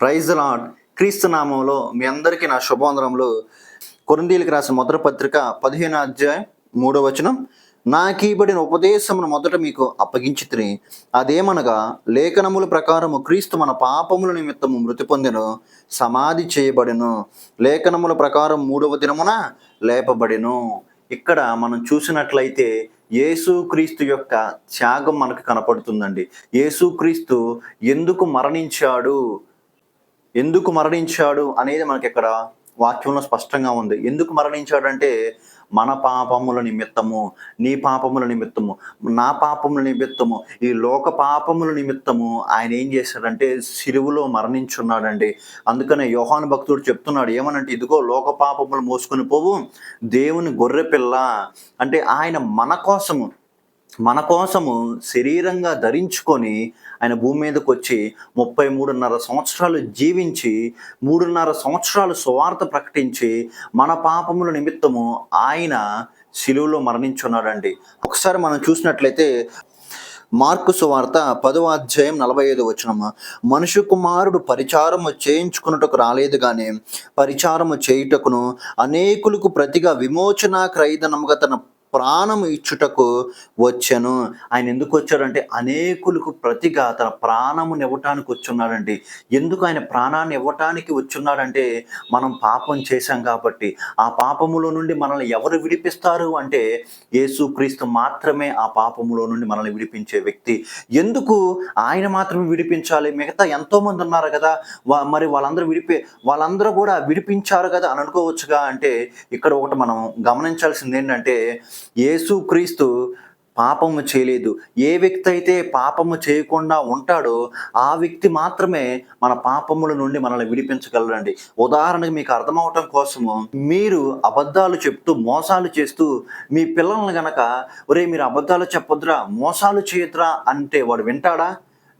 Praise lord క్రీస్తు నామంలో మీ అందరికీ నా శుభవందనములు. కొరందీలకు రాసిన మొదటి పత్రిక పదిహేను అధ్యాయం మూడో వచనం. నాకీబడిన ఉపదేశమును మొదట మీకు అప్పగించితిని అదేమనగా లేఖనముల ప్రకారము క్రీస్తు మన పాపముల నిమిత్తము మృతి పొందెను సమాధి చేయబడెను. లేఖనముల ప్రకారం మూడవ దినమున లేపబడెను. ఇక్కడ మనం చూసినట్లయితే యేసుక్రీస్తు యొక్క త్యాగం మనకు కనపడుతుందండి. యేసుక్రీస్తు ఎందుకు మరణించాడు? ఎందుకు మరణించాడు అనేది మనకి ఇక్కడ వాక్యంలో స్పష్టంగా ఉంది. ఎందుకు మరణించాడంటే మన పాపముల నిమిత్తము నీ పాపముల నిమిత్తము నా పాపముల నిమిత్తము ఈ లోక పాపముల నిమిత్తము ఆయన ఏం చేశాడంటే సిలువులో మరణించున్నాడండి. అందుకనే యోహాను భక్తుడు చెప్తున్నాడు ఏమనంటే ఇదిగో లోక పాపములు మోసుకొని పోవు దేవుని గొర్రె పిల్ల అంటే ఆయన మన కోసము మన కోసము శరీరంగా ధరించుకొని ఆయన భూమి మీదకి వచ్చి ముప్పై మూడున్నర సంవత్సరాలు జీవించి మూడున్నర సంవత్సరాలు సువార్త ప్రకటించి మన పాపముల నిమిత్తము ఆయన శిలువులో మరణించున్నాడండి. ఒకసారి మనం చూసినట్లయితే మార్కు సువార్త పదవ అధ్యాయం నలభై ఐదు వచనము. మనుషు కుమారుడు పరిచారము చేయించుకున్నటకు రాలేదు కానీ పరిచారము చేయుటకును అనేకులకు ప్రతిగా విమోచన క్రైదనముగా తన ప్రాణం ఇచ్చుటకు వచ్చాను. ఆయన ఎందుకు వచ్చాడంటే అనేకులకు ప్రతిగా తన ప్రాణమును ఇవ్వటానికి వచ్చున్నాడండి. ఎందుకు ఆయన ప్రాణాన్ని ఇవ్వటానికి వచ్చున్నాడంటే మనం పాపం చేశాం కాబట్టి. ఆ పాపములో నుండి మనల్ని ఎవరు విడిపిస్తారు అంటే యేసుక్రీస్తు మాత్రమే ఆ పాపములో నుండి మనల్ని విడిపించే వ్యక్తి. ఎందుకు ఆయన మాత్రమే విడిపించాలి? మిగతా ఎంతోమంది ఉన్నారు కదా. వా మరి వాళ్ళందరూ విడిపి వాళ్ళందరూ కూడా విడిపించారు కదా అని అనుకోవచ్చుగా అంటే ఇక్కడ ఒకటి మనం గమనించాల్సింది ఏంటంటే యేసుక్రీస్తు పాపము చేయలేదు. ఏ వ్యక్తి అయితే పాపము చేయకుండా ఉంటాడో ఆ వ్యక్తి మాత్రమే మన పాపముల నుండి మనల్ని విడిపించగలరండి ఉదాహరణకు మీకు అర్థమవటం కోసము మీరు అబద్ధాలు చెప్తూ మోసాలు చేస్తూ మీ పిల్లల్ని గనక ఒరే మీరు అబద్ధాలు చెప్పొద్దురా మోసాలు చేయొద్దురా అంటే వాడు వింటాడా?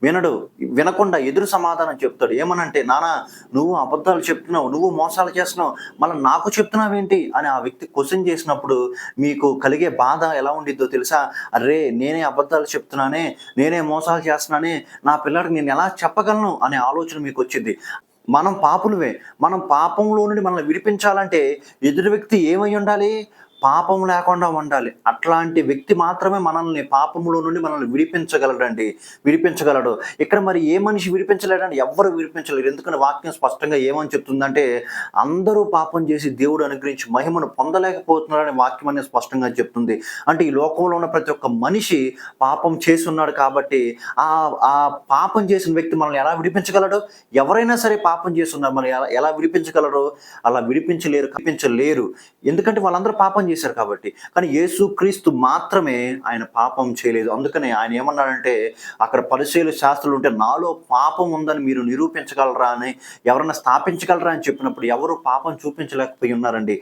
వినడు వినకుండా ఎదురు సమాధానం చెప్తాడు. ఏమనంటే నానా నువ్వు అబద్ధాలు చెప్తున్నావు నువ్వు మోసాలు చేస్తున్నావు మళ్ళీ నాకు చెప్తున్నావేంటి? అని ఆ వ్యక్తి క్వశ్చన్ చేసినప్పుడు మీకు కలిగే బాధ ఎలా ఉండిద్దో తెలుసా? అరే నేనే అబద్ధాలు చెప్తున్నానే నేనే మోసాలు చేస్తున్నానే నా పిల్లడికి నేను ఎలా చెప్పగలను? అనే ఆలోచన మీకు వచ్చింది. మనం పాపులువే మనం పాపంలో నుండి మనల్ని విడిపించాలంటే ఎదురు వ్యక్తి ఏమై ఉండాలి? పాపం లేకుండా ఉండాలి. అట్లాంటి వ్యక్తి మాత్రమే మనల్ని పాపములో నుండి మనల్ని విడిపించగలడండి. విడిపించగలడు. ఇక్కడ మరి ఏ మనిషి విడిపించలేడండి? ఎవ్వరు విడిపించలేరు. ఎందుకంటే వాక్యం స్పష్టంగా ఏమని చెప్తుందంటే అందరూ పాపం చేసి దేవుడు అనుగ్రహించి మహిమను పొందలేకపోతున్నారని వాక్యం అనేది స్పష్టంగా చెప్తుంది. అంటే ఈ లోకంలో ఉన్న ప్రతి ఒక్క మనిషి పాపం చేసి ఉన్నాడు కాబట్టి ఆ ఆ పాపం చేసిన వ్యక్తి మనల్ని ఎలా విడిపించగలడు? ఎవరైనా సరే పాపం చేస్తున్నారు. మనం ఎలా ఎలా విడిపించగలరు? అలా విడిపించలేరు కల్పించలేరు ఎందుకంటే వాళ్ళందరూ పాపం చేశారు కాబట్టి. కానీ యేసు క్రీస్తు మాత్రమే ఆయన పాపం చేయలేదు. అందుకనే ఆయన ఏమన్నాడంటే అక్కడ పరిశీలి శాస్త్రులు ఉంటే నాలో పాపం ఉందని మీరు నిరూపించగలరా అని ఎవరైనా స్థాపించగలరా అని చెప్పినప్పుడు ఎవరు పాపం చూపించలేకపోయి ఉన్నారండి.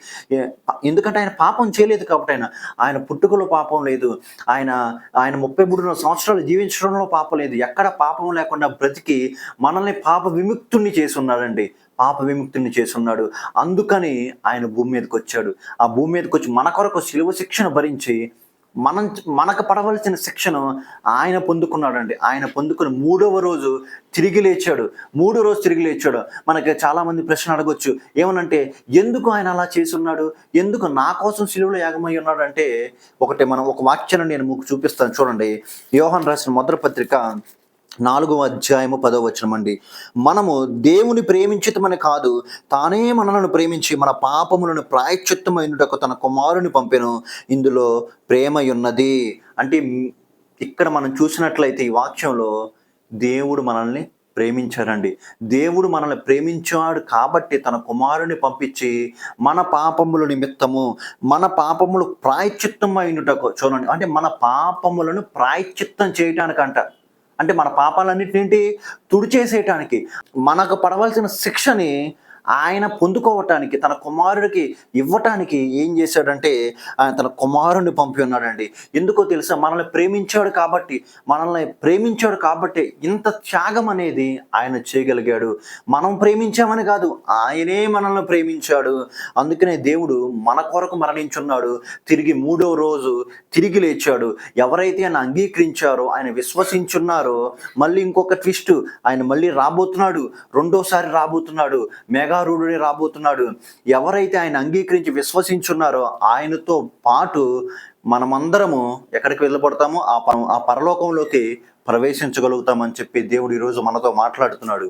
ఎందుకంటే ఆయన పాపం చేయలేదు కాబట్టి ఆయన ఆయన పుట్టుకలో పాపం లేదు. ఆయన ఆయన ముప్పై మూడు సంవత్సరాలు జీవించడంలో పాపం లేదు. ఎక్కడ పాపం లేకుండా బ్రతికి మనల్ని పాప విముక్తుణ్ణి చేసి ఉన్నాడండి. పాప విముక్తిని చేసున్నాడు అందుకని ఆయన భూమి మీదకి వచ్చాడు. ఆ భూమి మీదకి వచ్చి మన కొరకు శిలువ శిక్షను భరించి మనం మనకు పడవలసిన శిక్షను ఆయన పొందుకున్నాడండి. ఆయన పొందుకుని మూడవ రోజు తిరిగి లేచాడు. మూడో రోజు తిరిగి లేచాడు. మనకి చాలామంది ప్రశ్న అడగొచ్చు. ఏమనంటే ఎందుకు ఆయన అలా చేసి ఉన్నాడు ఎందుకు నా కోసం సిలువలో యాగమై ఉన్నాడు అంటే ఒకటి మనం ఒక వాక్యాన్ని నేను మీకు చూపిస్తాను. చూడండి. యోహన్ రాసిన మొదటి పత్రిక నాలుగవ అధ్యాయము పదవ వచనం అండి. మనము దేవుని ప్రేమించితమని కాదు తానే మనలను ప్రేమించి మన పాపములను ప్రాయశ్చిత్తమైనటకు తన కుమారుని పంపెను. ఇందులో ప్రేమయున్నది. అంటే ఇక్కడ మనం చూసినట్లయితే ఈ వాక్యంలో దేవుడు మనల్ని ప్రేమించారండి దేవుడు మనల్ని ప్రేమించాడు కాబట్టి తన కుమారుని పంపించి మన పాపముల నిమిత్తము మన పాపములు ప్రాయశ్చిత్తం అయినటకు చూడండి అంటే మన పాపములను ప్రాయశ్చిత్తం చేయటానికంట. అంటే మన పాపాలన్నింటినీ తుడిచేసేయటానికి మనకు పడవలసిన శిక్షని ఆయన పొందుకోవటానికి తన కుమారుడికి ఇవ్వటానికి ఏం చేశాడంటే ఆయన తన కుమారుడిని పంపి ఉన్నాడండి. ఎందుకో తెలుసా? మనల్ని ప్రేమించాడు కాబట్టి మనల్ని ప్రేమించాడు కాబట్టి ఇంత త్యాగం అనేది ఆయన చేయగలిగాడు. మనం ప్రేమించామని కాదు ఆయనే మనల్ని ప్రేమించాడు. అందుకనే దేవుడు మన కొరకు మరణించున్నాడు. తిరిగి మూడో రోజు తిరిగి లేచాడు. ఎవరైతే ఆయన అంగీకరించారో ఆయన విశ్వసించున్నారో మళ్ళీ ఇంకొక ట్విస్ట్ ఆయన మళ్ళీ రాబోతున్నాడు. రెండోసారి రాబోతున్నాడు. మేఘ మేఘారూఢుడే రాబోతున్నాడు. ఎవరైతే ఆయన అంగీకరించి విశ్వసించున్నారో ఆయనతో పాటు మనమందరము ఎక్కడికి వెళ్ళబడతామో ఆ ఆ పరలోకంలోకి ప్రవేశించగలుగుతామని చెప్పి దేవుడు ఈరోజు మనతో మాట్లాడుతున్నాడు.